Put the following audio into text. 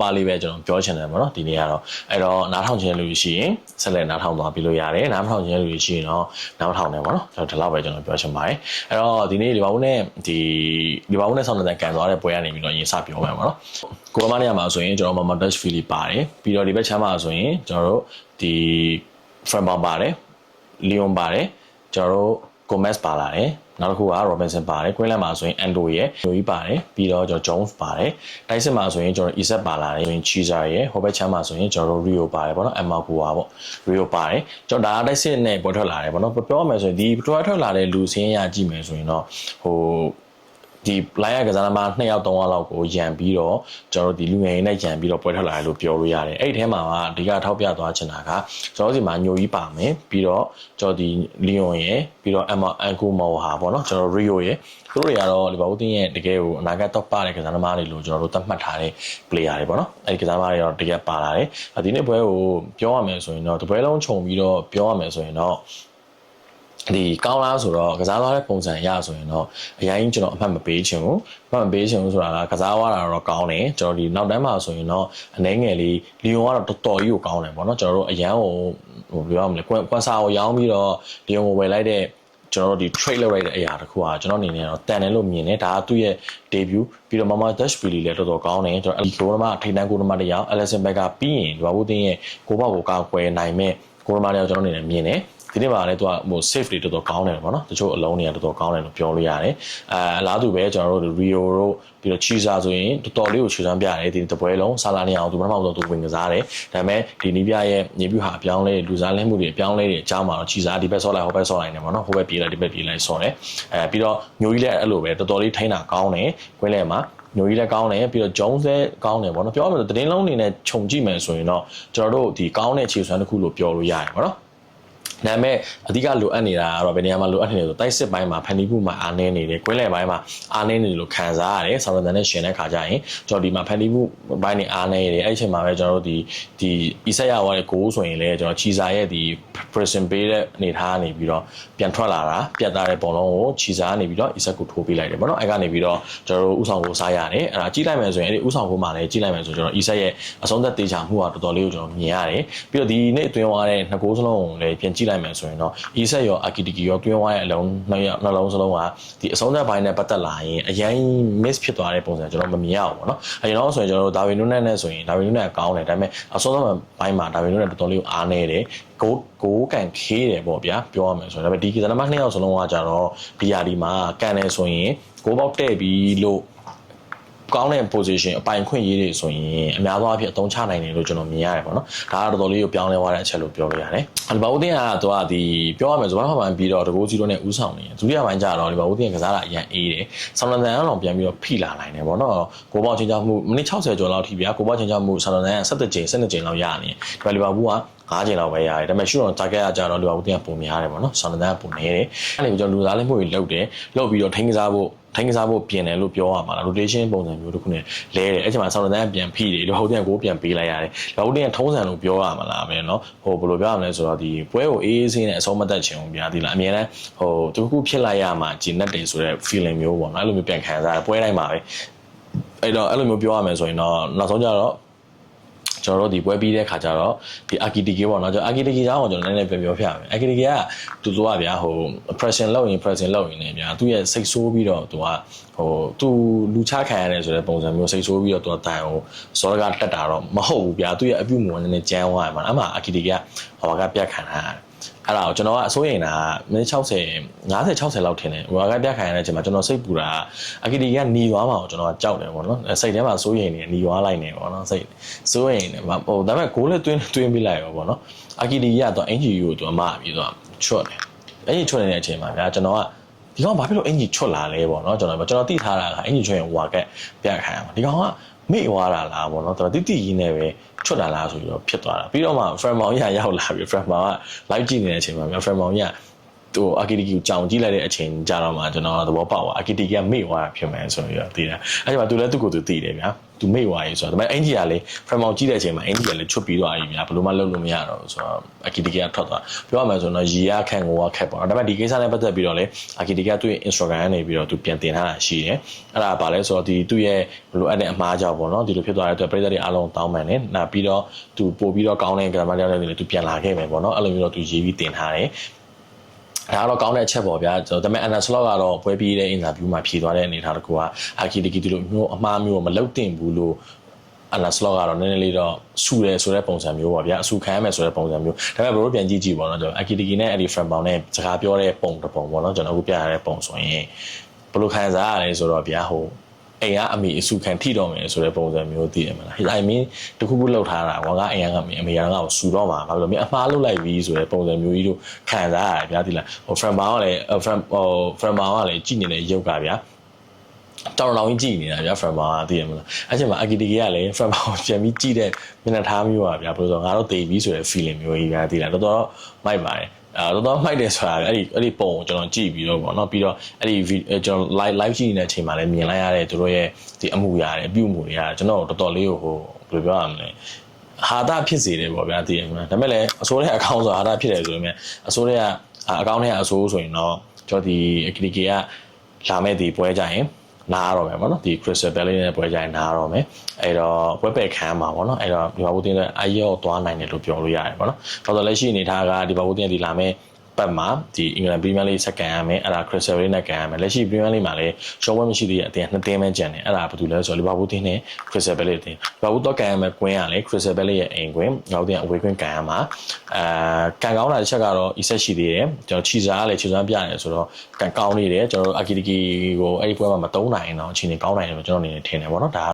ပါလေးပဲကျွန်တော်ပြောချင်တယ်ပေါ့နော်ဒီနေ့ကတော့အဲ့တော့နားထောင်ခြင်းလူရှိရင်ဆက်လက်နားထောင်သွားပြီးလို့ရတယ်နားမထောင်ခြင်းလူရှိရင်တော့နားမထောင်နဲ့ပေါ့နော်ကျွန်တော်ဒီလောက်ပဲကျွန်တော်ပြောချင်ပါတယ်အဲ့တော့ဒီနေ့ဒီဘာဦးနဲ့ဒီဒီဘာဦးနဲ့ဆောင်းတဲ့ကန်သွားတဲ့ပွဲကနေပြီးတော့အရင်စပြောမယ်ပေါ့နော်ကိုရမနေရာမှာဆိုရင်ကျွန်တော်မမဒက်ဖီလီပါတယ်ပြီးတော့ဒီဘက်ချမ်းမှာဆိုရင်ကျွန်တော်တို့ဒီဖရမ်ဘာပါတယ်လီယွန်ပါတယ်ကျွန်တော်တို့ကိုမက်စ်ပါလာတယ် နောက်တစ်ခုက Robinson ပါတယ် Queenland မှာဆိုရင် Ando ရယ်ညိုကြီးပါတယ်ပြီးတော့ကျွန်တော် Jones ပါတယ်တိုက်စစ်မှာဆိုရင်ကျွန်တော် Isak ပါလာတယ်ဆိုရင် Chiza ရယ်ဟိုဘက်ချမ်းမှာဆိုရင်ကျွန်တော် Rio ပါတယ်ပေါ့နော် Emma Gua ပေါ့ Rio ပါတယ်ကျွန်တော်ဒါတိုက်စစ်နဲ့ပေါ်ထွက်လာတယ်ပေါ့နော်ပြောရမယ်ဆိုရင်ဒီပေါ်ထွက်လာတဲ့လူစင်းရကြည့်မယ်ဆိုရင်တော့ဟို ဒီ line ရကစားသမား2ယောက်3ယောက်လောက်ကိုရန်ပြီးတော့ကျွန်တော်တို့ဒီလူငယ်ရင်းနဲ့ရန်ပြီးတော့ပွဲထွက်လာတယ်လို့ပြောလို့ရတယ်အဲ့ဒီထဲမှာကအဓိကထောက်ပြသွားချင်တာကကျွန်တော်ဒီမှာညိုကြီးပါမယ်ပြီးတော့ကျွန်တော်ဒီလီယွန်ရယ်ပြီးတော့အမ်မာအန်ကူမောဟာပေါ့နော်ကျွန်တော်ရီယိုရယ်သူတို့တွေကတော့လီဗာပူးတင်းရဲ့တကယ်ကိုအနာဂတ် top ပါတဲ့ကစားသမားတွေလို့ကျွန်တော်တို့သတ်မှတ်ထားတဲ့ player တွေပေါ့နော်အဲ့ဒီကစားသမားတွေတော့တကယ်ပါလာတယ်ဒီနေ့ပွဲကိုပြောရမယ်ဆိုရင်တော့ဒီပွဲလုံးခြုံပြီးတော့ပြောရမယ်ဆိုရင်တော့ ဒီကောင်းလားဆိုတော့ကစားသွားတဲ့ပုံစံအရဆိုရင်တော့အရင်ကျွန်တော်အမှတ်မပေးချင်ဘူးအမှတ်မပေးချင်ဘူးဆိုတာကကစားသွားတာတော့ကောင်းတယ်ကျွန်တော်ဒီနောက်တန်းမှာဆိုရင်တော့အနှဲငယ်လေးလီယွန်ကတော့တော်တော်ကြီးကိုကောင်းတယ်ပေါ့နော်ကျွန်တော်တို့အရန်ကိုဟိုပြောရမလဲကွန်ကွန်ဆာကိုရောင်းပြီးတော့လီယွန်ကိုဝယ်လိုက်တဲ့ကျွန်တော်တို့ဒီ trade လုပ်လိုက်တဲ့အရာတခုอ่ะကျွန်တော်အနေနဲ့တော့တန်တယ်လို့မြင်တယ်ဒါကသူ့ရဲ့ debut ပြီးတော့ Mama Dashvili လည်းတော်တော်ကောင်းတယ်ကျွန်တော်အလီကိုနမထိန်းတန်းကိုနမတယောက် Alison Becker ပြီးရင်ဒီဘာဘူးတင်းရဲ့ကိုပေါ့ကိုကောက်ွယ်နိုင်မဲ့ကိုနမတယောက်ကျွန်တော်အနေနဲ့မြင်တယ် ဒီနေ့မှာလည်းသူကဟို safe တွေတော်တော်ကောင်းတယ်ပေါ့နော်တချို့အလုံးတွေကတော်တော်ကောင်းတယ်လို့ပြောလို့ရတယ်အဲအလားတူပဲကျွန်တော်တို့ Rio တို့ပြီးတော့ Chisa ဆိုရင်တော်တော်လေးကိုချူစမ်းပြတယ်ဒီတပွဲလုံးဆာလာနေအောင်သူပထမဆုံးသူဝင်ကစားတယ်ဒါပေမဲ့ဒီနီးပြရဲ့ညီပြဟာအပြောင်းလဲလူစားလင်းမှုတွေအပြောင်းလဲတွေအကြောင်းမှာတော့ Chisa ဒီဘက်ဆော့လိုက်ဟိုဘက်ဆော့လိုက်နေပေါ့နော်ဟိုဘက်ပြေးလိုက်ဒီဘက်ပြေးလိုက်ဆော့တယ်အဲပြီးတော့ညိုကြီးလည်းအဲ့လိုပဲတော်တော်လေးထိန်းတာကောင်းတယ်ခွင်းလဲမှာညိုကြီးလည်းကောင်းတယ်ပြီးတော့ Jones လည်းကောင်းတယ်ပေါ့နော်ပြောရမယ်ဆိုတင်းလုံးအနေနဲ့ခြုံကြည့်မယ်ဆိုရင်တော့ကျွန်တော်တို့ဒီကောင်းတဲ့ခြေစွမ်းတစ်ခုလို့ပြောလို့ရတယ်ပေါ့နော် ဒါပေမဲ့အဓိကလိုအပ်နေတာကတော့ဘယ်နေရာမှာလိုအပ်နေလဲဆိုတိုက်စစ်ပိုင်းမှာဖန်တီးမှုမှာအားနည်းနေတယ်၊ကွင်းလယ်ပိုင်းမှာအားနည်းနေတယ်လို့ခံစားရတယ်။ဆောင်းရန်နဲ့ရှင်တဲ့ခါကျရင်ကျွန်တော်ဒီမှာဖန်တီးမှုပိုင်းနေအားနည်းနေတယ်။အဲ့ဒီအချိန်မှာပဲကျွန်တော်တို့ဒီဒီအီဆက်ရဝါတဲ့ဂိုးဆိုရင်လည်းကျွန်တော်ချီစာရဲ့ဒီ pressing ပေးတဲ့အနေထားကနေပြီးတော့ပြန်ထွက်လာတာပြတ်သားတဲ့ပုံလုံးကိုချီစာကနေပြီးတော့အီဆက်ကိုထိုးပေးလိုက်တယ်ပေါ့နော်။အဲ့ကနေပြီးတော့ကျွန်တော်တို့ဥဆောင်ကိုစားရတယ်။အဲ့ဒါကြီးလိုက်မယ်ဆိုရင်အဲ့ဒီဥဆောင်ကိုမှလည်းကြီးလိုက်မယ်ဆိုကျွန်တော်အီဆက်ရဲ့အဆုံးသက်တေချာမှုကတော်တော်လေးကိုကျွန်တော်မြင်ရတယ်။ပြီးတော့ဒီနေ့အတွင်းသွားတဲ့နှစ်ဂိုးစလုံးကိုလည်းပြန်ကြည့်လိုက်မယ်ဆိုရင်တော့အီဆက်ရောအာကီတီကီရောတွင်းသွားတဲ့အလုံးနှစ်ရနှလုံးစလုံးကဒီအဆုံးသက်ပိုင်းနဲ့ပတ်သက်လာရင်အရင် miss ဖြစ်သွားတဲ့ပုံစံကျွန်တော်မမြင်ရဘူးပေါ့နော်အရင်တော့ဆိုရင်ကျွန်တော်တို့ဒါဝီနုနဲ့နဲ့ဆိုရင်ဒါဝီနုနဲ့ကောင်းတယ်ဒါပေမဲ့အဆုံးသက်ပိုင်းမှာဒါဝီနုနဲ့တော်တော်လေးကိုအားနေတယ်ကိုကိုကန်ခေးတယ်ပေါ့ဗျာပြောရမယ်ဆိုရင်ဒါပေမဲ့ဒီကစားသမားနှစ်ယောက်စလုံးကကြတော့ဒီယာဒီမှာကန်တယ်ဆိုရင်ကိုပေါက်တဲ့ပြီးလို့ ကောင်းတဲ့ position အပိုင်ခွင့်ရေးတွေဆိုရင်အများသောအားဖြင့်အသုံးချနိုင်တယ်လို့ကျွန်တော်မြင်ရတယ်ပေါ့နော်ဒါကတော်တော်လေးကိုပြောင်းလဲသွားတဲ့အချက်လို့ပြောလို့ရတယ်အလီဘာဦးတင်ကသူကဒီပြောရမယ်ဆိုတော့မှန်ပြီးတော့တကူစီလိုနဲ့ဥဆောင်နေဒုတိယပိုင်းကျတော့အလီဘာဦးတင်ကစားတာအရင်အေးတယ်ဆောင်းလန်တန်အောင်ပြန်ပြီးတော့ဖိလာနိုင်တယ်ပေါ့နော်ကိုပေါချင်းချမှုမိနစ်60ကျော်လောက်ထိဗျာကိုပေါချင်းချမှုဆောင်းလန်တန်က17ကြိမ်17ကြိမ်လောက်ရနေတယ်ဒီအလီဘာဘူးက 9ချိန်လောက်ပဲရတယ်ဒါပေမဲ့ရှူတော့ target ကကြတော့လူပါဦးတင်ကပုံများတယ်ပေါ့နော်ဆောင်းတန်ကပုံနေတယ်အဲ့ဒီကျွန်တော်လူသားလေးမှုတွေလုတ်တယ်လုတ်ပြီးတော့ထိန်းကစားဖို့ထိုင်းကစားဖို့ပြင်တယ်လို့ပြောရမှာလား rotation ပုံစံမျိုးတစ်ခုနဲ့လဲတယ်အဲ့ချိန်မှာဆောင်းတန်ပြန်ဖိတယ်လူဟုတ်တဲ့ကိုပြန်ပေးလိုက်ရတယ်လူဟုတ်တဲ့ထုံးစံလို့ပြောရမှာလားပဲเนาะဟိုဘယ်လိုပြောရမလဲဆိုတော့ဒီပွဲကိုအေးအေးဆေးနဲ့အဆုံးမသက်ချင်ဘူးဗျာဒီလားအမြဲတမ်းဟိုတခုခုဖြစ်လိုက်ရမှာဂျင်းနဲ့တယ်ဆိုတဲ့ feeling မျိုးပေါ့နော်အဲ့လိုမျိုးပြန်ခံစားရပွဲတိုင်းမှာပဲအဲ့တော့အဲ့လိုမျိုးပြောရမယ်ဆိုရင်တော့နောက်ဆုံးကြတော့ ကျွန်တော်တို့ဒီပွဲပြီးတဲ့ခါကျတော့ဒီ architect ပေါ့နော်ကျွန်တော် architect ကြောင်းကိုကျွန်တော်နည်းနည်းပြောပြောပြမယ် architect ကသူတို့ကဗျာဟို pression လောက်ရင် pression လောက်ရင်လည်းဗျာသူရဲ့စိတ်ဆိုးပြီးတော့သူကဟိုသူလူချခံရတယ်ဆိုတဲ့ပုံစံမျိုးစိတ်ဆိုးပြီးတော့သူကတန်ဟိုစောကတက်တာတော့မဟုတ်ဘူးဗျာသူရဲ့အပြုမူကနည်းနည်းကြမ်းသွားတယ်မှာအမှ architect ကဟိုကပြတ်ခံတာ အဲ့ဒါကိုကျွန်တော်ကအစိုးရိမ်တာမိနစ်60 50 60လောက်ထင်တယ်ဟိုကပြခိုင်ရတဲ့အချိန်မှာကျွန်တော်စိတ်ပူတာအကီဒီကหนีသွားမှာကိုကျွန်တော်ကကြောက်တယ်ပေါ့နော်စိတ်ထဲမှာစိုးရိမ်နေหนีသွားလိုက်နေပေါ့နော်စိတ်စိုးရိမ်နေဟိုဒါပေမဲ့ဂိုးလည်းတွင်းတွင်းပြလိုက်ရောပေါ့နော်အကီဒီကတော့အင်ဂျီကိုသူအမပြီးတော့ချွတ်တယ်အင်ဂျီချွတ်နေတဲ့အချိန်မှာဗျာကျွန်တော်ကဒီကောင်ဘာဖြစ်လို့အင်ဂျီချွတ်လာလဲပေါ့နော်ကျွန်တော်ကျွန်တော်သိထားတာကအင်ဂျီချွတ်ရင်ဟိုကပြခိုင်ရမှာဒီကောင်က မေ့သွားတာလားပေါ့နော်တော်တိတိကြီးနေပဲချွတ်တာလားဆိုပြီးတော့ဖြစ်သွားတာပြီးတော့မှ frame mount ရရောက်လာပြီ frame mount က live ကြည့်နေတဲ့အချိန်မှာ frame mount ရ ဟိုအာကီတီကီကိုကြောင်ကြည့်လိုက်တဲ့အချိန်ကြာတော့မှကျွန်တော်သဘောပေါက်သွားအာကီတီကီကမေ့သွားတာဖြစ်မယ်ဆိုပြီးတော့သိတယ်အဲ့ဒီမှာသူလည်းသူ့ကိုယ်သူသိတယ်ဗျာသူမေ့သွားရေးဆိုတော့ဒါပေမဲ့အင်ဂျီကလေဖရမ်မောင်ကြည့်တဲ့အချိန်မှာအင်ဂျီကလည်းချွတ်ပြီးသွားပြီဗျာဘယ်လိုမှလုပ်လို့မရတော့ဘူးဆိုတော့အာကီတီကီကထွက်သွားပြောရမယ်ဆိုတော့ရီယာခန့်ကိုကခက်ပေါ့နော်ဒါပေမဲ့ဒီကိစ္စနဲ့ပတ်သက်ပြီးတော့လေအာကီတီကီကသူ့ရဲ့ Instagram ကနေပြီးတော့သူပြန်တင်ထားတာရှိတယ်အဲ့ဒါဘာလဲဆိုတော့ဒီသူ့ရဲ့လိုအပ်တဲ့အမှားကြောင့်ပေါ့နော်ဒီလိုဖြစ်သွားတဲ့အတွက်ပြည်သက်တွေအားလုံးတောင်းပန်တယ်နောက်ပြီးတော့သူပို့ပြီးတော့ကောင်းတဲ့ grammar တွေလည်းသူပြန်လာခဲ့မယ်ပေါ့နော်အဲ့လိုမျိုးတော့သူရေးပြီးတင်ထားတယ် ဒါကတော့ကောင်းတဲ့အချက်ပေါ့ဗျာကျွန်တော်ဒါပေမဲ့ Anna Slot ကတော့ပွဲပြီးတဲ့ interview မှာဖြေသွားတဲ့အနေအထားတစ်ခုကအာကီတီကီဒီလိုမျိုးအမှားမျိုးမလုပ်တင်ဘူးလို့အနာစလော့ကတော့နည်းနည်းလေးတော့ဆူတယ်ဆိုတဲ့ပုံစံမျိုးပါဗျာအဆူခံရမယ်ဆိုတဲ့ပုံစံမျိုးဒါပေမဲ့ဘရိုပြန်ကြည့်ကြည့်ပေါ့နော်ကျွန်တော်အကီတီကီနဲ့အဲ့ဒီဖရန်ပေါင်နဲ့စကားပြောတဲ့ပုံတစ်ပုံပေါ့နော်ကျွန်တော်အခုပြရတဲ့ပုံဆိုရင်ဘယ်လိုခံစားရလဲဆိုတော့ဗျာဟို အိမ်ကအမိအဆူခံထိတော့မယ်ဆိုတဲ့ပုံစံမျိုးသိရမလား I mean တခုခုလောက်ထားတာကွာငါအိမ်ကအမိအမေကငါ့ကိုဆူတော့မှာဘာလို့လဲအမှားလုပ်လိုက်ပြီဆိုတဲ့ပုံစံမျိုးကြီးတို့ခံစားရတယ်ဗျာဒီလားဟိုဖရန်ပေါင်ကလည်းဖရန်ဟိုဖရန်ပေါင်ကလည်းကြည့်နေတဲ့ရုပ်ကဗျာတောင်တောင်ကြီးကြည့်နေတာဗျာဖရန်မာကသိရမလားအဲ့ချိန်မှာအကီတီကီကလည်းဖရန်မာကိုပြန်ပြီးကြည့်တဲ့မျက်နှာထားမျိုးပါဗျာဘယ်လိုဆိုငါတို့တေပြီးဆိုတဲ့ feeling မျိုးကြီးဗျာသိလားတော်တော်မိုက်ပါတယ် အဲတော်တော်မိုက်တယ်ဆိုတာအဲ့ဒီအဲ့ဒီပုံကိုကျွန်တော်ကြည့်ပြီးတော့ပေါ့နော်ပြီးတော့အဲ့ဒီကျွန်တော် live live ကြည့်နေတဲ့အချိန်မှာလည်းမြင်လိုက်ရတဲ့သူတို့ရဲ့ဒီအမှုရတယ်အပြုအမူတွေကကျွန်တော်တော်တော်လေးကိုဟိုဘယ်လိုပြောရမလဲဟာတာဖြစ်စေတယ်ပေါ့ဗျာသိရမလားဒါပေမဲ့လည်းအစိုးရအကောင့်ဆိုဟာတာဖြစ်တယ်ဆိုရင်အစိုးရအကောင့်နဲ့အစိုးဆိုရင်တော့ကျွန်တော်ဒီအကီတီကီကလာမဲ့ဒီပွဲကြရင် နားရတော့မယ်ပေါ့နော်ဒီ crystal belly နဲ့ပွဲကြရင်နားရတော့မယ်အဲ့တော့ပွဲပယ်ခံမှာပေါ့နော်အဲ့တော့ဒီဘာဘူးတင်းတဲ့အယောသွားနိုင်တယ်လို့ပြောလို့ရတယ်ပေါ့နော်တော်တော်လက်ရှိအနေထားကဒီဘာဘူးတင်းဒီလာမဲ့ ပတ်မှာဒီအင်္ဂလန်ပရီးမီးယားလိဆက်ကန်ရမယ်အဲ့ဒါ Crystal Palace နဲ့ကန်ရမယ်လက်ရှိပရီးမီးယားလိမှာလည်းရှော့ဝဲမရှိသေးတဲ့အတင်းနှစ်တင်းပဲကျန်တယ်အဲ့ဒါဘာလို့လဲဆိုတော့လီဗာပူးတင်းနဲ့ Crystal Palace တင်းလီဗာပူးတော့ကန်ရမယ်ကွင်းရလေ Crystal Palace ရဲ့အိမ်ကွင်းငေါတင်းအဝေးကွင်းကန်ရမှာအာကန်ကောင်းတာတစ်ချက်ကတော့ e set ရှိသေးတယ်ကျွန်တော်ခြီစားလည်းခြီစားပြရတယ်ဆိုတော့ကန်ကောင်းနေတယ်ကျွန်တော်တို့ Akitiki ကိုအဲ့ဒီပွဲမှာမတုံးနိုင်တော့အချိန်ကြီးကောင်းနိုင်တယ်လို့ကျွန်တော်အနေနဲ့ထင်တယ်ပေါ့နော်ဒါ